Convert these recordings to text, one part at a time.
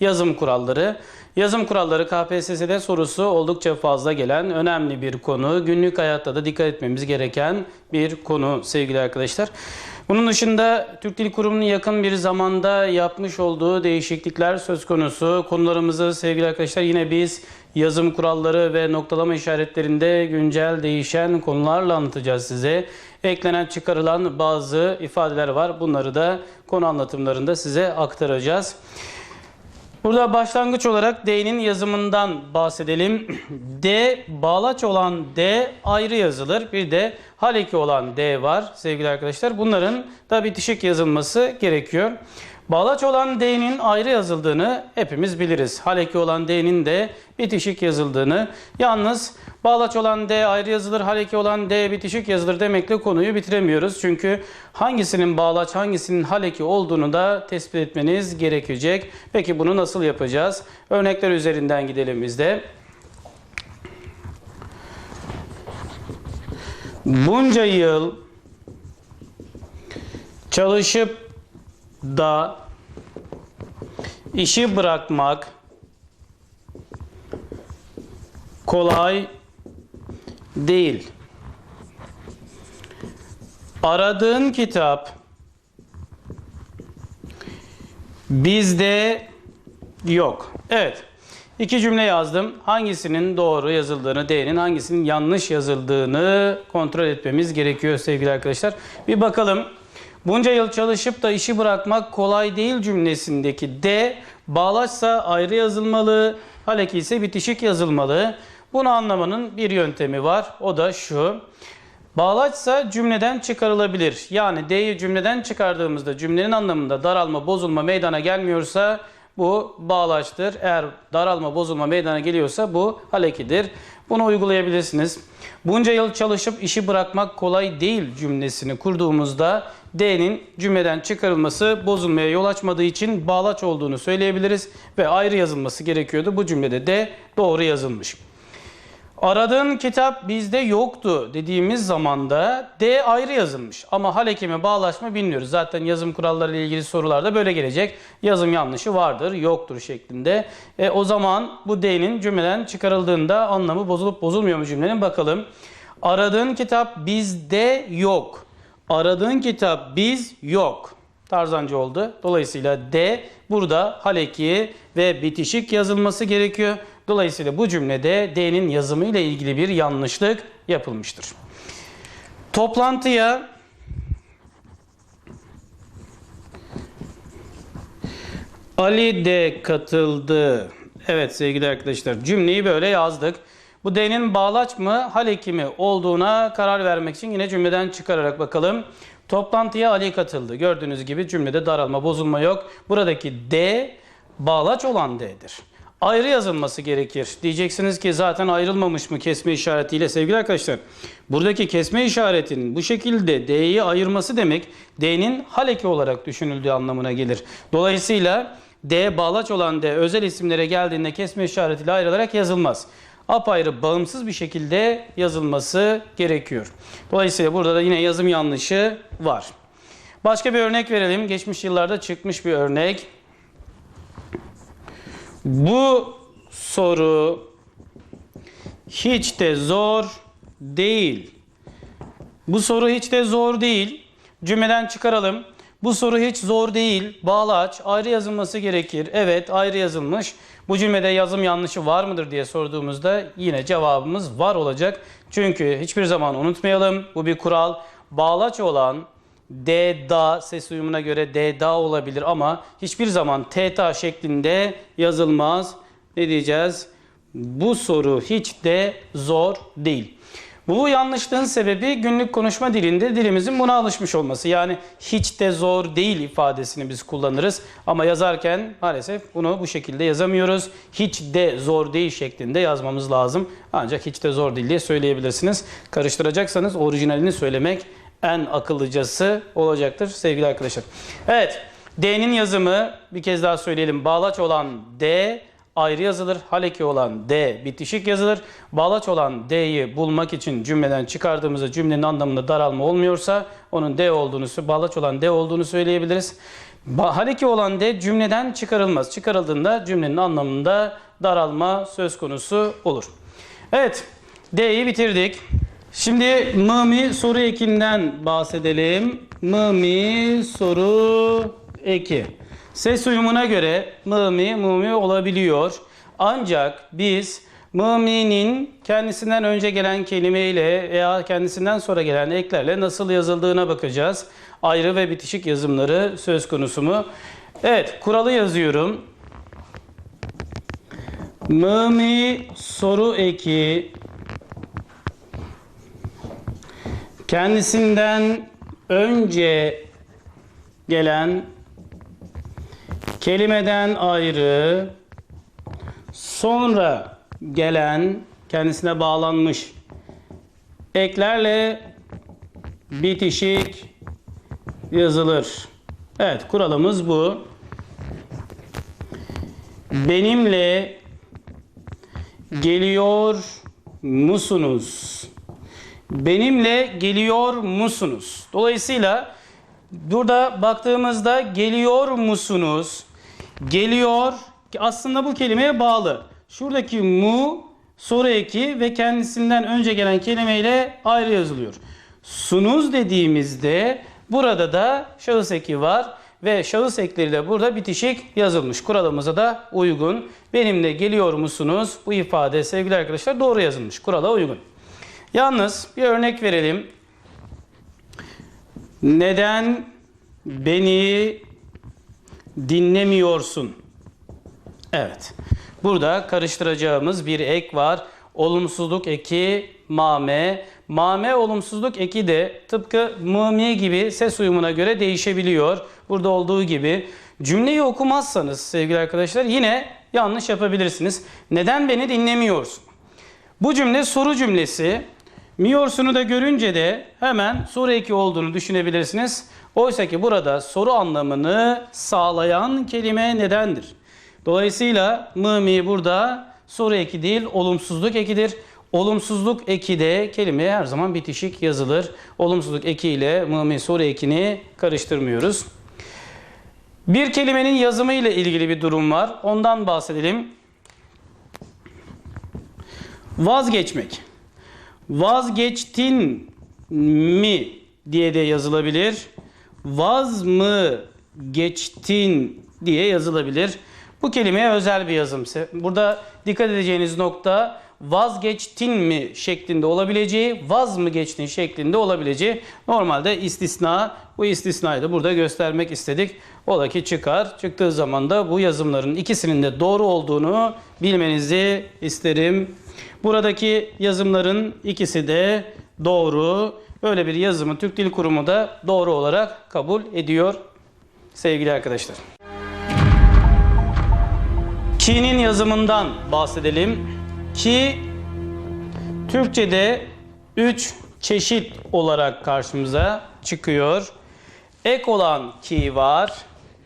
yazım kuralları. Yazım kuralları KPSS'de sorusu oldukça fazla gelen önemli bir konu. Günlük hayatta da dikkat etmemiz gereken bir konu sevgili arkadaşlar. Bunun dışında Türk Dil Kurumu'nun yakın bir zamanda yapmış olduğu değişiklikler söz konusu. Konularımızı sevgili arkadaşlar yine biz yazım kuralları ve noktalama işaretlerinde güncel değişen konularla anlatacağız size. Eklenen çıkarılan bazı ifadeler var. Bunları da konu anlatımlarında size aktaracağız. Burada başlangıç olarak D'nin yazımından bahsedelim. D bağlaç olan D ayrı yazılır. Bir de haleki olan D var sevgili arkadaşlar. Bunların da bitişik yazılması gerekiyor. Bağlaç olan D'nin ayrı yazıldığını hepimiz biliriz. Haleki olan D'nin de bitişik yazıldığını. Yalnız bağlaç olan D ayrı yazılır, haleki olan D bitişik yazılır demekle konuyu bitiremiyoruz. Çünkü hangisinin bağlaç, hangisinin haleki olduğunu da tespit etmeniz gerekecek. Peki bunu nasıl yapacağız? Örnekler üzerinden gidelim biz de. Bunca yıl çalışıp da işi bırakmak kolay değil. Aradığın kitap bizde yok. Evet. İki cümle yazdım. Hangisinin doğru yazıldığını, D'nin hangisinin yanlış yazıldığını kontrol etmemiz gerekiyor sevgili arkadaşlar. Bir bakalım. Bunca yıl çalışıp da işi bırakmak kolay değil cümlesindeki D bağlaçsa ayrı yazılmalı, haleki ise bitişik yazılmalı. Bunu anlamanın bir yöntemi var. O da şu. Bağlaçsa cümleden çıkarılabilir. Yani D'yi cümleden çıkardığımızda cümlenin anlamında daralma, bozulma meydana gelmiyorsa bu bağlaçtır. Eğer daralma, bozulma meydana geliyorsa bu halekidir. Bunu uygulayabilirsiniz. Bunca yıl çalışıp işi bırakmak kolay değil cümlesini kurduğumuzda D'nin cümleden çıkarılması bozulmaya yol açmadığı için bağlaç olduğunu söyleyebiliriz ve ayrı yazılması gerekiyordu. Bu cümlede D doğru yazılmış. Aradığın kitap bizde yoktu dediğimiz zaman da D ayrı yazılmış. Ama haleki mi bağlaç mı bilmiyoruz. Zaten yazım kuralları ile ilgili sorularda böyle gelecek. Yazım yanlışı vardır, yoktur şeklinde. E, o zaman bu D'nin cümleden çıkarıldığında anlamı bozulup bozulmuyor mu cümlenin bakalım. Aradığın kitap bizde yok. Aradığın kitap biz yok. Tarzancı oldu. Dolayısıyla D burada haleki ve bitişik yazılması gerekiyor. Dolayısıyla bu cümlede D'nin yazımı ile ilgili bir yanlışlık yapılmıştır. Toplantıya Ali de katıldı. Evet sevgili arkadaşlar cümleyi böyle yazdık. Bu D'nin bağlaç mı, haleki mi olduğuna karar vermek için yine cümleden çıkararak bakalım. Toplantıya Ali katıldı. Gördüğünüz gibi cümlede daralma, bozulma yok. Buradaki D bağlaç olan D'dir. Ayrı yazılması gerekir. Diyeceksiniz ki zaten ayrılmamış mı kesme işaretiyle sevgili arkadaşlar. Buradaki kesme işaretinin bu şekilde D'yi ayırması demek D'nin haleki olarak düşünüldüğü anlamına gelir. Dolayısıyla D bağlaç olan D özel isimlere geldiğinde kesme işaretiyle ayrılarak yazılmaz apayrı bağımsız bir şekilde yazılması gerekiyor. Dolayısıyla burada da yine yazım yanlışı var. Başka bir örnek verelim. Geçmiş yıllarda çıkmış bir örnek. Bu soru hiç de zor değil. Bu soru hiç de zor değil. Cümleden çıkaralım. Bu soru hiç zor değil. Bağlaç ayrı yazılması gerekir. Evet ayrı yazılmış. Bu cümlede yazım yanlışı var mıdır diye sorduğumuzda yine cevabımız var olacak. Çünkü hiçbir zaman unutmayalım bu bir kural. Bağlaç olan D da ses uyumuna göre D da olabilir ama hiçbir zaman T ta şeklinde yazılmaz. Ne diyeceğiz? Bu soru hiç de zor değil. Bu yanlışlığın sebebi günlük konuşma dilinde dilimizin buna alışmış olması. Yani hiç de zor değil ifadesini biz kullanırız. Ama yazarken maalesef bunu bu şekilde yazamıyoruz. Hiç de zor değil şeklinde yazmamız lazım. Ancak hiç de zor değil diye söyleyebilirsiniz. Karıştıracaksanız orijinalini söylemek en akıllıcası olacaktır sevgili arkadaşlar. Evet D'nin yazımı bir kez daha söyleyelim. Bağlaç olan D ayrı yazılır. Haleki olan D bitişik yazılır. Bağlaç olan D'yi bulmak için cümleden çıkardığımızda cümlenin anlamında daralma olmuyorsa onun D olduğunu, bağlaç olan D olduğunu söyleyebiliriz. Ba- Hal 2 olan D cümleden çıkarılmaz. Çıkarıldığında cümlenin anlamında daralma söz konusu olur. Evet, D'yi bitirdik. Şimdi mımi soru ekinden bahsedelim. Mımi soru eki. Ses uyumuna göre mımi mumi olabiliyor. Ancak biz mıminin kendisinden önce gelen kelimeyle veya kendisinden sonra gelen eklerle nasıl yazıldığına bakacağız. Ayrı ve bitişik yazımları söz konusu mu? Evet, kuralı yazıyorum. Mımi soru eki kendisinden önce gelen kelimeden ayrı sonra gelen kendisine bağlanmış eklerle bitişik yazılır. Evet kuralımız bu. Benimle geliyor musunuz? Benimle geliyor musunuz? Dolayısıyla burada baktığımızda geliyor musunuz? Geliyor aslında bu kelimeye bağlı. Şuradaki mu soru eki ve kendisinden önce gelen kelimeyle ayrı yazılıyor. Sunuz dediğimizde burada da şahıs eki var ve şahıs ekleriyle burada bitişik yazılmış. Kuralımıza da uygun. Benimle geliyor musunuz? Bu ifade sevgili arkadaşlar doğru yazılmış. Kurala uygun. Yalnız bir örnek verelim. Neden beni dinlemiyorsun? Evet. Burada karıştıracağımız bir ek var. Olumsuzluk eki mame. Mame olumsuzluk eki de tıpkı mımi gibi ses uyumuna göre değişebiliyor. Burada olduğu gibi. Cümleyi okumazsanız sevgili arkadaşlar yine yanlış yapabilirsiniz. Neden beni dinlemiyorsun? Bu cümle soru cümlesi. Miyorsunu da görünce de hemen soru eki olduğunu düşünebilirsiniz. Oysa ki burada soru anlamını sağlayan kelime nedendir? Dolayısıyla mımi burada soru eki değil olumsuzluk ekidir. Olumsuzluk eki de kelimeye her zaman bitişik yazılır. Olumsuzluk eki ile mımi soru ekini karıştırmıyoruz. Bir kelimenin yazımı ile ilgili bir durum var. Ondan bahsedelim. Vazgeçmek. Vazgeçtin mi diye de yazılabilir. Vaz mı geçtin diye yazılabilir. Bu kelimeye özel bir yazım. Burada dikkat edeceğiniz nokta vazgeçtin mi şeklinde olabileceği, vaz mı geçtin şeklinde olabileceği. Normalde istisna, bu istisnayı da burada göstermek istedik. Ola ki çıkar. Çıktığı zaman da bu yazımların ikisinin de doğru olduğunu bilmenizi isterim. Buradaki yazımların ikisi de doğru. Böyle bir yazımı Türk Dil Kurumu da doğru olarak kabul ediyor sevgili arkadaşlar. Ki'nin yazımından bahsedelim. Ki Türkçe'de 3 çeşit olarak karşımıza çıkıyor. Ek olan ki var.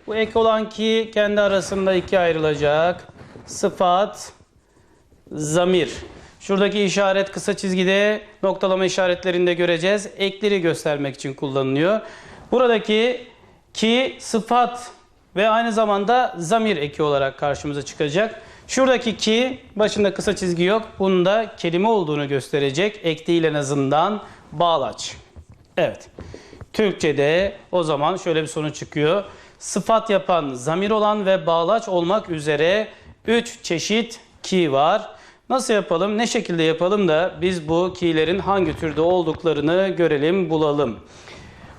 Bu ek olan ki kendi arasında ikiye ayrılacak. Sıfat, zamir. Şuradaki işaret kısa çizgide noktalama işaretlerinde göreceğiz. Ekleri göstermek için kullanılıyor. Buradaki ki sıfat ve aynı zamanda zamir eki olarak karşımıza çıkacak. Şuradaki ki başında kısa çizgi yok. Bunun da kelime olduğunu gösterecek. Ek değil en azından bağlaç. Evet. Türkçe'de o zaman şöyle bir sonuç çıkıyor. Sıfat yapan zamir olan ve bağlaç olmak üzere 3 çeşit ki var. Nasıl yapalım, ne şekilde yapalım da biz bu ki'lerin hangi türde olduklarını görelim, bulalım.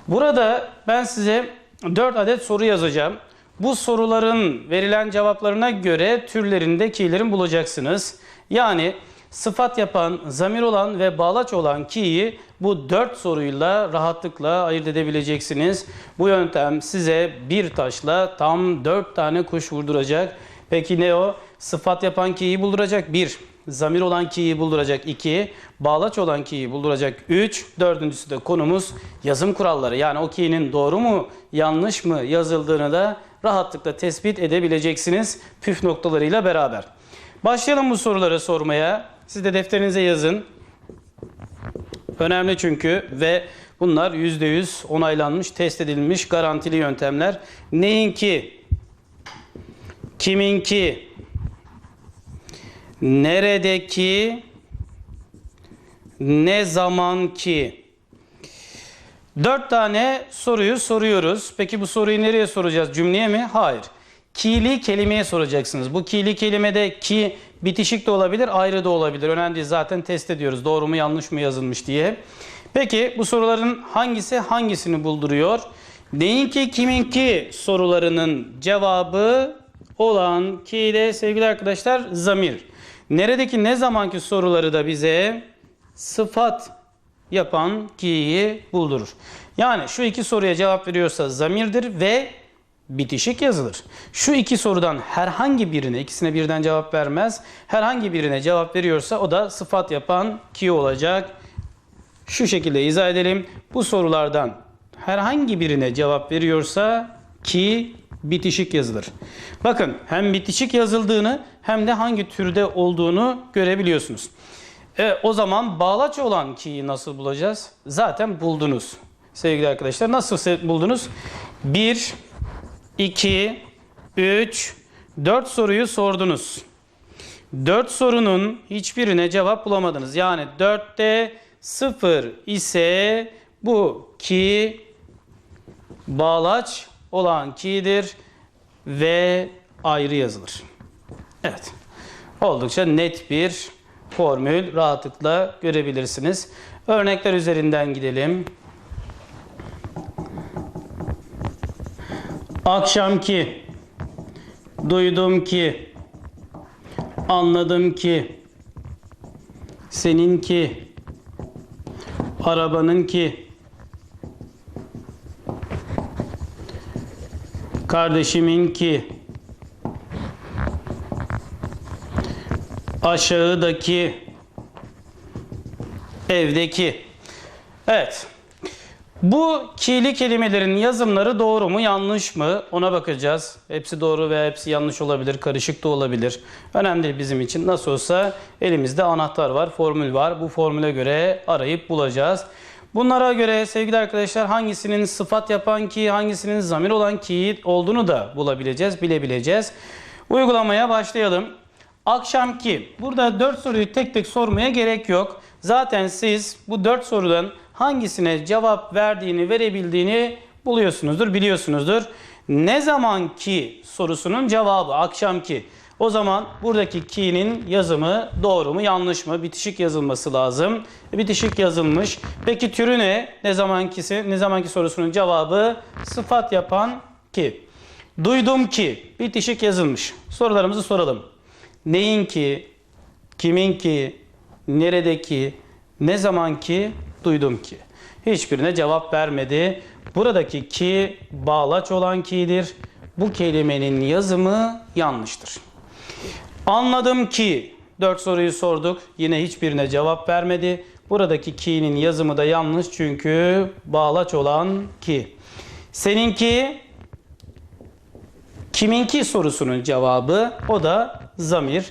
Burada ben size 4 adet soru yazacağım. Bu soruların verilen cevaplarına göre türlerinde ki'lerin bulacaksınız. Yani sıfat yapan, zamir olan ve bağlaç olan ki'yi bu 4 soruyla rahatlıkla ayırt edebileceksiniz. Bu yöntem size bir taşla tam 4 tane kuş vurduracak. Peki ne o? Sıfat yapan ki'yi bulduracak 1. Zamir olan ki'yi bulduracak 2. Bağlaç olan ki'yi bulduracak 3. Dördüncüsü de konumuz yazım kuralları. Yani o ki'nin doğru mu yanlış mı yazıldığını da rahatlıkla tespit edebileceksiniz püf noktalarıyla beraber. Başlayalım bu soruları sormaya. Siz de defterinize yazın. Önemli çünkü ve Bunlar %100 onaylanmış, test edilmiş, garantili yöntemler. Neyinki? Kiminki? Neredeki? Ne zamanki? Dört tane soruyu soruyoruz. Peki bu soruyu nereye soracağız? Cümleye mi? Hayır. Ki'li kelimeye soracaksınız. Bu ki'li kelimede ki bitişik de olabilir, ayrı da olabilir. Önemli değil. Zaten test ediyoruz. Doğru mu yanlış mı yazılmış diye. Peki bu soruların hangisi hangisini bulduruyor? Neyinki kiminki sorularının cevabı olan ki de sevgili arkadaşlar zamir. Neredeki ne zamanki soruları da bize sıfat yapan ki'yi buldurur. Yani şu iki soruya cevap veriyorsa zamirdir ve bitişik yazılır. Şu iki sorudan herhangi birine, ikisine birden cevap vermez. Herhangi birine cevap veriyorsa o da sıfat yapan ki olacak. Şu şekilde izah edelim. Bu sorulardan herhangi birine cevap veriyorsa ki bitişik yazılır. Bakın hem bitişik yazıldığını hem de hangi türde olduğunu görebiliyorsunuz. E, o zaman bağlaç olan ki'yi nasıl bulacağız? Zaten buldunuz sevgili arkadaşlar. Nasıl buldunuz? 1, 2, 3, 4 soruyu sordunuz. 4 sorunun hiçbirine cevap bulamadınız. Yani 4'te 0 ise bu ki bağlaç olan ki'dir ve ayrı yazılır. Evet. Oldukça net bir formül rahatlıkla görebilirsiniz. Örnekler üzerinden gidelim. Akşamki, duydum ki, anladım ki, seninki, arabanınki, kardeşiminki, aşağıdaki, evdeki. Evet. Bu ki'li kelimelerin yazımları doğru mu yanlış mı ona bakacağız. Hepsi doğru veya hepsi yanlış olabilir, karışık da olabilir. Önemli bizim için. Nasıl olsa elimizde anahtar var, formül var. Bu formüle göre arayıp bulacağız. Bunlara göre sevgili arkadaşlar hangisinin sıfat yapan ki, hangisinin zamir olan ki olduğunu da bulabileceğiz, bilebileceğiz. Uygulamaya başlayalım. Akşamki. Burada 4 soruyu tek tek sormaya gerek yok. Zaten siz bu 4 sorudan hangisine cevap verdiğini, verebildiğini buluyorsunuzdur, biliyorsunuzdur. Ne zaman ki sorusunun cevabı akşamki. O zaman buradaki ki'nin yazımı doğru mu yanlış mı? Bitişik yazılması lazım. Bitişik yazılmış. Peki türü ne? Ne zamankisi? Ne zamanki sorusunun cevabı sıfat yapan ki. Duydum ki bitişik yazılmış. Sorularımızı soralım. Neyin ki, kimin ki, neredeki, ne zaman ki, duydum ki. Hiçbirine cevap vermedi. Buradaki ki bağlaç olan ki'dir. Bu kelimenin yazımı yanlıştır. Anladım ki dört soruyu sorduk. Yine hiçbirine cevap vermedi. Buradaki ki'nin yazımı da yanlış çünkü bağlaç olan ki. Seninki kiminki sorusunun cevabı o da zamir.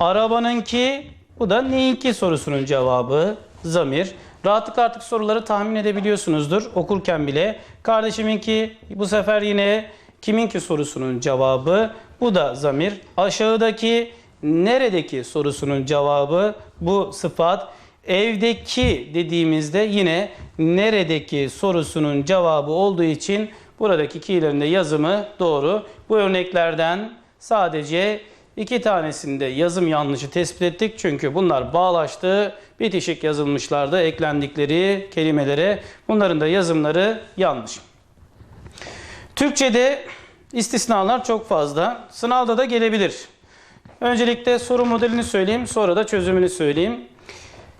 Arabanınki bu da neyinki sorusunun cevabı zamir. Rahatlıkla artık soruları tahmin edebiliyorsunuzdur okurken bile. Kardeşiminki bu sefer yine kiminki sorusunun cevabı bu da zamir. Aşağıdaki neredeki sorusunun cevabı bu sıfat. Evdeki dediğimizde yine neredeki sorusunun cevabı olduğu için buradaki ki'lerin de yazımı doğru. Bu örneklerden sadece iki tanesinde yazım yanlışı tespit ettik. Çünkü bunlar bağlaştı, bitişik yazılmışlardı eklendikleri kelimelere. Bunların da yazımları yanlış. Türkçe'de istisnalar çok fazla. Sınavda da gelebilir. Öncelikle soru modelini söyleyeyim, sonra da çözümünü söyleyeyim.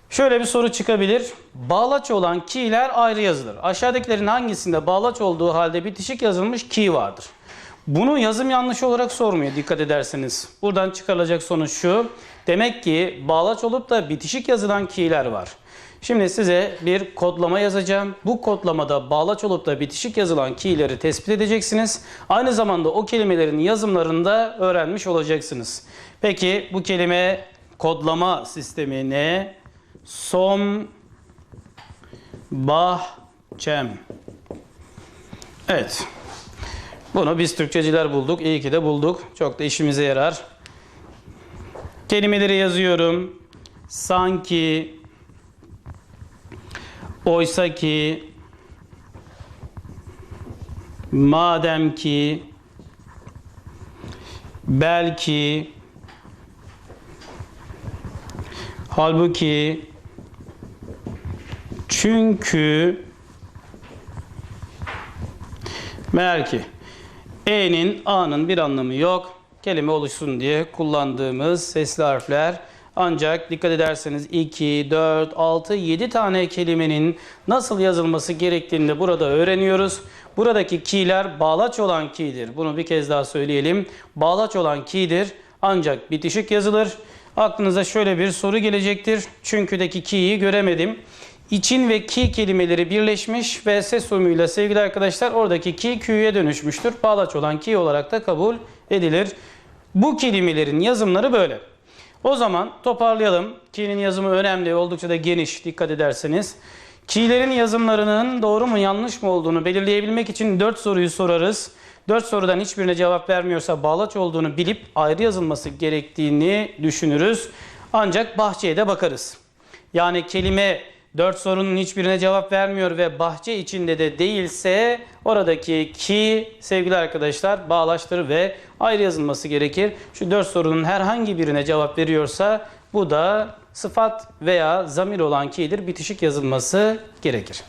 Şöyle bir soru çıkabilir. Bağlaç olan ki'ler ayrı yazılır. Aşağıdakilerin hangisinde bağlaç olduğu halde bitişik yazılmış ki vardır? Bunu yazım yanlışı olarak sormuyor dikkat ederseniz. Buradan çıkarılacak sonuç şu. Demek ki bağlaç olup da bitişik yazılan ki'ler var. Şimdi size bir kodlama yazacağım. Bu kodlamada bağlaç olup da bitişik yazılan ki'leri tespit edeceksiniz. Aynı zamanda o kelimelerin yazımlarını da öğrenmiş olacaksınız. Peki bu kelime kodlama sistemi ne? Som, bah, Çem. Evet. Bunu biz Türkçeciler bulduk. İyi ki de bulduk. Çok da işimize yarar. Kelimeleri yazıyorum. Sanki, oysa ki, madem ki, belki, halbuki, çünkü, meğer ki. E'nin, A'nın bir anlamı yok. Kelime oluşsun diye kullandığımız sesli harfler. Ancak dikkat ederseniz 2, 4, 6, 7 tane kelimenin nasıl yazılması gerektiğini de burada öğreniyoruz. Buradaki ki'ler bağlaç olan ki'dir. Bunu bir kez daha söyleyelim. Bağlaç olan ki'dir ancak bitişik yazılır. Aklınıza şöyle bir soru gelecektir. Çünkü'deki ki'yi göremedim. İçin ve ki kelimeleri birleşmiş ve ses uyumuyla sevgili arkadaşlar oradaki ki kü'ye dönüşmüştür. Bağlaç olan ki olarak da kabul edilir. Bu kelimelerin yazımları böyle. O zaman toparlayalım. Ki'nin yazımı önemli, oldukça da geniş dikkat ederseniz. Ki'lerin yazımlarının doğru mu yanlış mı olduğunu belirleyebilmek için 4 soruyu sorarız. 4 sorudan hiçbirine cevap vermiyorsa bağlaç olduğunu bilip ayrı yazılması gerektiğini düşünürüz. Ancak bahçeye de bakarız. Yani kelime 4 sorunun hiçbirine cevap vermiyor ve bahçe içinde de değilse oradaki ki sevgili arkadaşlar bağlaçtır ve ayrı yazılması gerekir. Şu 4 sorunun herhangi birine cevap veriyorsa bu da sıfat veya zamir olan ki'dir bitişik yazılması gerekir.